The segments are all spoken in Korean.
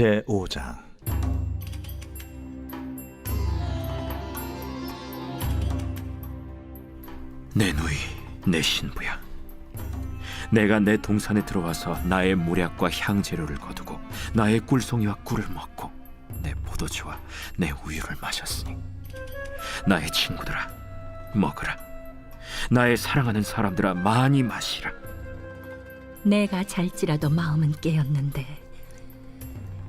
제 5장. 내 누이, 내 신부야. 내가 내 동산에 들어와서 나의 모략과 향재료를 거두고 나의 꿀송이와 꿀을 먹고 내 포도주와 내 우유를 마셨으니 나의 친구들아 먹으라. 나의 사랑하는 사람들아 많이 마시라. 내가 잘지라도 마음은 깨었는데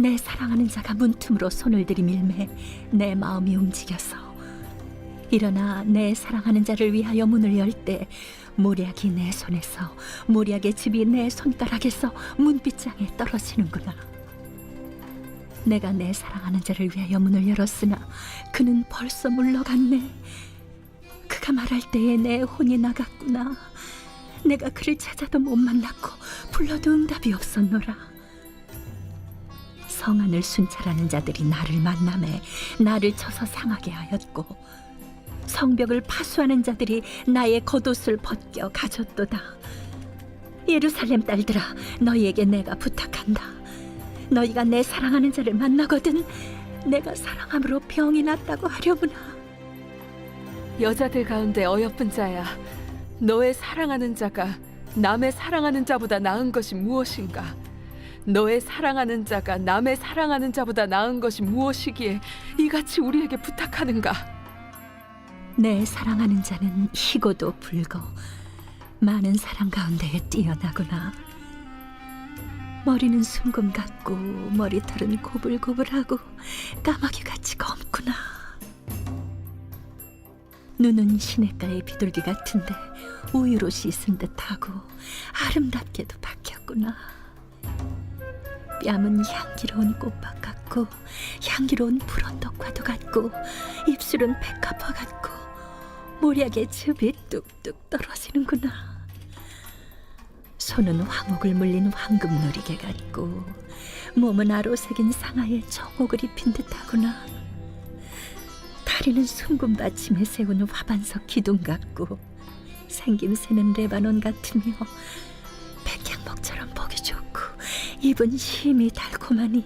내 사랑하는 자가 문틈으로 손을 들이밀매 내 마음이 움직여서. 일어나 내 사랑하는 자를 위하여 문을 열 때 모략이 내 손에서 모략의 집이 내 손가락에서 문빗장에 떨어지는구나. 내가 내 사랑하는 자를 위하여 문을 열었으나 그는 벌써 물러갔네. 그가 말할 때에 내 혼이 나갔구나. 내가 그를 찾아도 못 만났고 불러도 응답이 없었노라. 성안을 순찰하는 자들이 나를 만남에 나를 쳐서 상하게 하였고 성벽을 파수하는 자들이 나의 겉옷을 벗겨 가졌도다. 예루살렘 딸들아, 너희에게 내가 부탁한다. 너희가 내 사랑하는 자를 만나거든 내가 사랑함으로 병이 났다고 하려무나. 여자들 가운데 어여쁜 자야 너의 사랑하는 자가 남의 사랑하는 자보다 나은 것이 무엇인가 너의 사랑하는 자가 남의 사랑하는 자보다 나은 것이 무엇이기에 이같이 우리에게 부탁하는가 내 사랑하는 자는 희고도 불고 많은 사랑 가운데에 뛰어나구나. 머리는 순금 같고 머리털은 고불고불하고 까마귀 같이 검구나. 눈은 시냇가의 비둘기 같은데 우유로 씻은 듯하고 아름답게도 박혔구나. 뺨은 향기로운 꽃밭 같고 향기로운 불언덕과도 같고 입술은 백합화 같고 모략의 즙이 뚝뚝 떨어지는구나. 손은 황옥을 물린 황금 놀이개 같고 몸은 아로색인 상하에 정옥을 입힌 듯하구나. 다리는 순금 받침에 세운 화반석 기둥 같고 생김새는 레바논 같으며 백향목처럼 입은 심이 달콤하니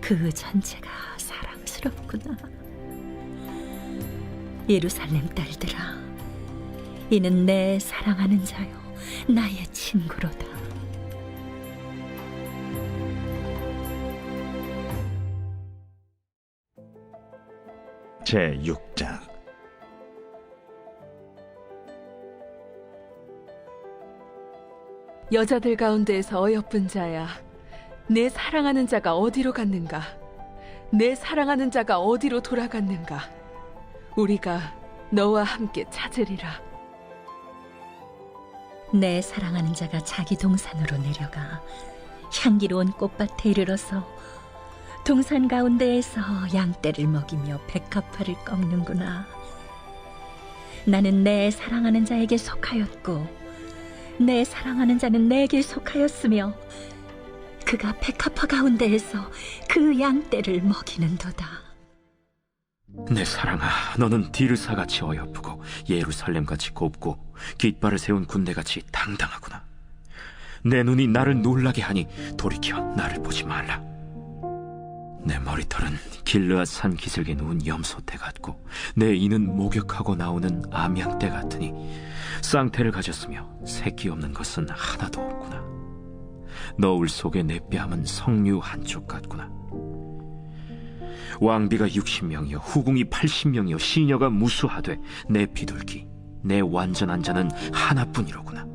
그 전체가 사랑스럽구나. 예루살렘 딸들아, 이는 내 사랑하는 자요, 나의 친구로다. 제 6장 여자들 가운데에서 어여쁜 자야. 내 사랑하는 자가 어디로 갔는가? 내 사랑하는 자가 어디로 돌아갔는가? 우리가 너와 함께 찾으리라. 내 사랑하는 자가 자기 동산으로 내려가 향기로운 꽃밭에 이르러서 동산 가운데에서 양떼를 먹이며 백합화를 꺾는구나. 나는 내 사랑하는 자에게 속하였고 내 사랑하는 자는 내게 속하였으며 그가 백합화 가운데에서 그 양떼를 먹이는도다. 내 사랑아 너는 디르사같이 어여쁘고 예루살렘같이 곱고 깃발을 세운 군대같이 당당하구나 내 눈이 나를 놀라게 하니 돌이켜 나를 보지 말라 내 머리털은 길르앗 산 기슭에 누운 염소떼 같고 내 이는 목욕하고 나오는 암양떼 같으니 쌍태를 가졌으며 새끼 없는 것은 하나도 없구나. 너울 속에 내 뺨은 석류 한쪽 같구나. 왕비가 60명이요 후궁이 80명이요 시녀가 무수하되 내 비둘기 내 완전한 자는 하나뿐이로구나.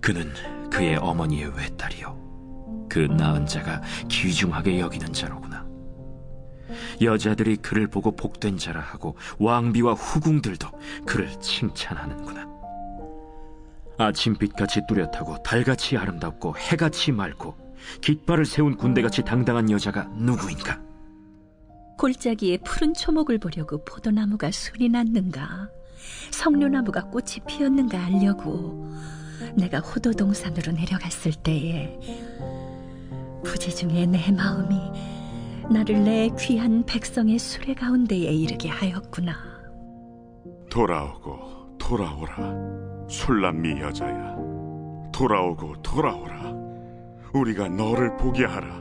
그는 그의 어머니의 외딸이요 그 낳은 자가 귀중하게 여기는 자로구나 여자들이 그를 보고 복된 자라 하고 왕비와 후궁들도 그를 칭찬하는구나 아침빛같이 뚜렷하고 달같이 아름답고 해같이 맑고 깃발을 세운 군대같이 당당한 여자가 누구인가? 골짜기에 푸른 초목을 보려고 포도나무가 술이 났는가 석류나무가 꽃이 피었는가 알려고 내가 호도 동산으로 내려갔을 때에 부지 중에 내 마음이 나를 내 귀한 백성의 수레 가운데에 이르게 하였구나. 돌아오고 돌아오라 술람미 여자야. 돌아오고 돌아오라. 우리가 너를 보게 하라.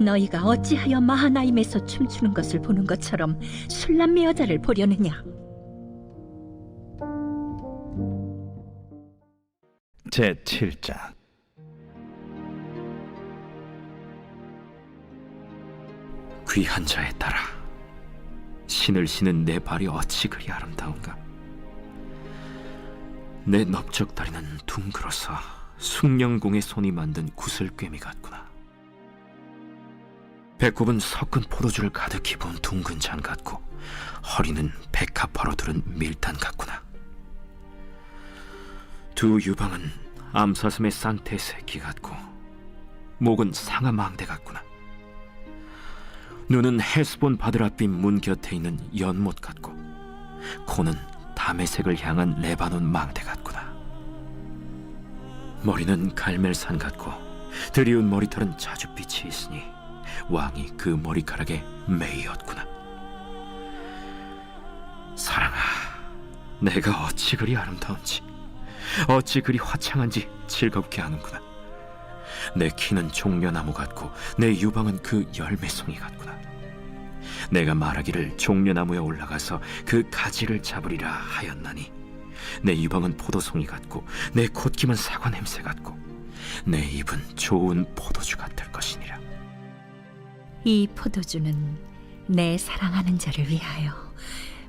너희가 어찌하여 마하나임에서 춤추는 것을 보는 것처럼 술람미 여자를 보려느냐? 제 7장 귀한 자에 따라 신을 신은 내 발이 어찌 그리 아름다운가? 내 넓적 다리는 둥글어서 숭령공의 손이 만든 구슬꿰미 같구나. 배꼽은 섞은 포도주를 가득히 부은 둥근 잔 같고 허리는 백합화로 두른 밀단 같구나. 두 유방은 암사슴의 쌍태 새끼 같고 목은 상아망대 같구나 눈은 헤스본 바드라빛 문 곁에 있는 연못 같고 코는 담의색을 향한 레바논 망대 같구나. 머리는 갈멜산 같고 드리운 머리털은 자줏빛이 있으니 왕이 그 머리카락에 매이었구나. 사랑아 내가 어찌 그리 아름다운지 어찌 그리 화창한지 즐겁게 하는구나 내 키는 종려나무 같고 내 유방은 그 열매송이 같구나. 내가 말하기를 종려나무에 올라가서 그 가지를 잡으리라 하였나니 내 유방은 포도송이 같고 내 콧김은 사과 냄새 같고 내 입은 좋은 포도주 같을 것이니라. 이 포도주는 내 사랑하는 자를 위하여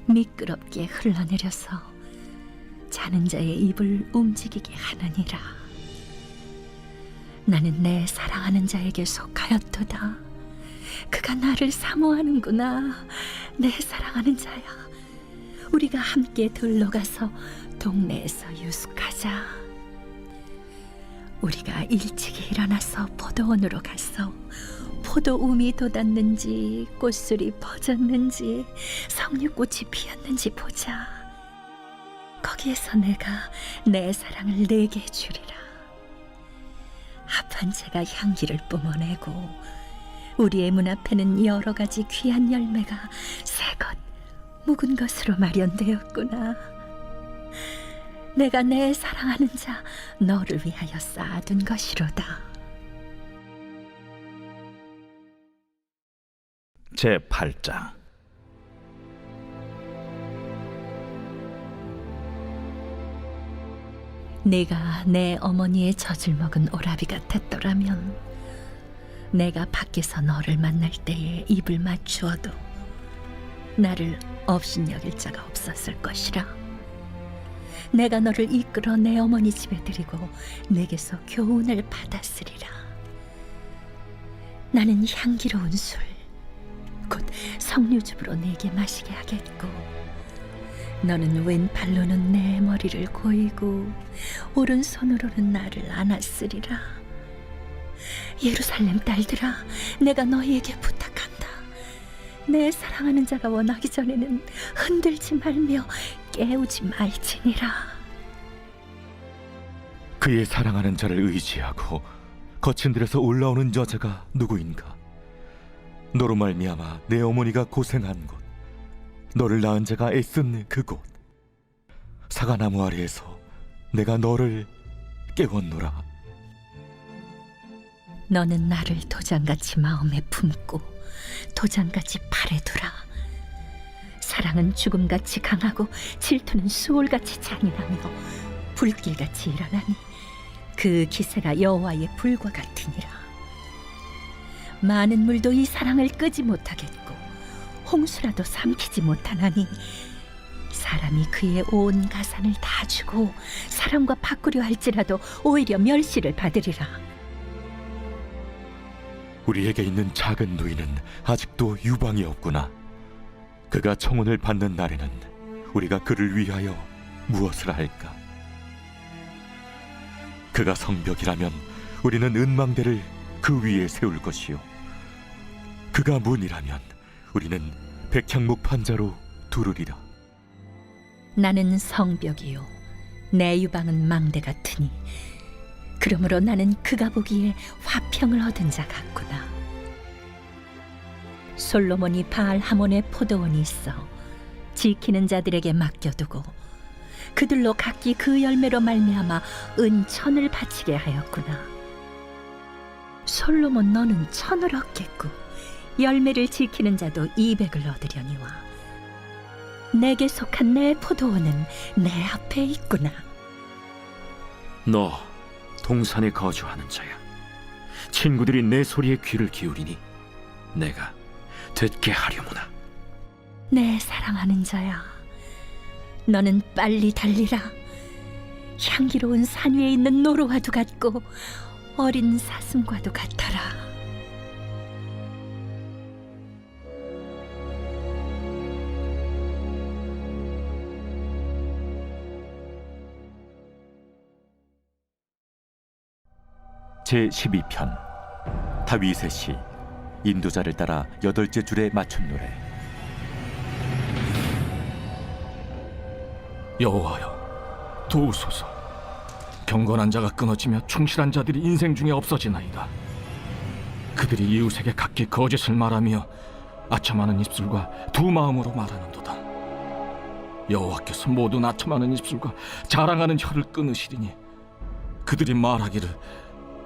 미끄럽게 흘러내려서 자는 자의 입을 움직이게 하느니라. 나는 내 사랑하는 자에게 속하였도다. 그가 나를 사모하는구나. 내 사랑하는 자야. 우리가 함께 들러 가서 동네에서 유숙하자. 우리가 일찍이 일어나서 포도원으로 가서 포도움이 돋았는지 꽃술이 퍼졌는지 석류꽃이 피었는지 보자. 거기에서 내가 내 사랑을 내게 주리라. 합한 채가 향기를 뿜어내고 우리의 문 앞에는 여러 가지 귀한 열매가 새것 묵은 것으로 마련되었구나. 내가 내 사랑하는 자 너를 위하여 쌓아둔 것이로다. 제 8장 내가 내 어머니의 젖을 먹은 오라비 같았더라면 내가 밖에서 너를 만날 때에 입을 맞추어도 나를 업신여길 자가 없었을 것이라. 내가 너를 이끌어 내 어머니 집에 들이고 내게서 교훈을 받았으리라. 나는 향기로운 술 곧 석류즙으로 내게 마시게 하겠고 너는 왼팔로는 내 머리를 고이고 오른손으로는 나를 안았으리라. 예루살렘 딸들아, 내가 너희에게 부탁한다. 내 사랑하는 자가 원하기 전에는 흔들지 말며 깨우지 말지니라. 그의 사랑하는 자를 의지하고 거친 들에서 올라오는 여자가 누구인가 말미암아 내 어머니가 고생한 곳 너를 낳은 자가 애쓴 그곳 사과나무 아래에서 내가 너를 깨웠노라 너는 나를 도장같이 마음에 품고 도장같이 팔에 두라. 사랑은 죽음같이 강하고 질투는 수월같이 잔인하며 불길같이 일어나니 그 기세가 여호와의 불과 같으니라. 많은 물도 이 사랑을 끄지 못하겠고 홍수라도 삼키지 못하나니 사람이 그의 온 가산을 다 주고 사랑과 바꾸려 할지라도 오히려 멸시를 받으리라. 우리에게 있는 작은 누이는 아직도 유방이 없구나. 그가 청혼을 받는 날에는 우리가 그를 위하여 무엇을 할까? 그가 성벽이라면 우리는 은망대를 그 위에 세울 것이요. 그가 문이라면 우리는 백향목 판자로 두르리라. 나는 성벽이요. 내 유방은 망대 같으니. 그러므로 나는 그가 보기에 화평을 얻은 자 같구나. 솔로몬이 바알 하몬의 포도원이 있어 지키는 자들에게 맡겨두고 그들로 각기 그 열매로 말미암아 은천을 바치게 하였구나. 솔로몬 너는 천을 얻겠고 열매를 지키는 자도 이백을 얻으려니와 내게 속한 내 포도원은 내 앞에 있구나. 너 동산에 거주하는 자야. 친구들이 내 소리에 귀를 기울이니 내가 듣게 하려무나. 내 사랑하는 자야. 너는 빨리 달리라. 향기로운 산 위에 있는 노루와도 같고 어린 사슴과도 같아라. 제 12편. 다윗의 시. 인도자를 따라 여덟째 줄에 맞춘 노래. 여호와여 도우소서. 경건한 자가 끊어지며 충실한 자들이 인생 중에 없어지나이다. 그들이 이웃에게 각기 거짓을 말하며 아첨하는 입술과 두 마음으로 말하는도다. 여호와께서 모든 아첨하는 입술과 자랑하는 혀를 끊으시리니 그들이 말하기를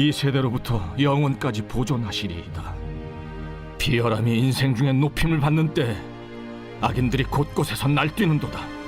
이 세대로부터 영원까지 보존하시리이다. 비열함이 인생 중에 높임을 받는 때 악인들이 곳곳에서 날뛰는도다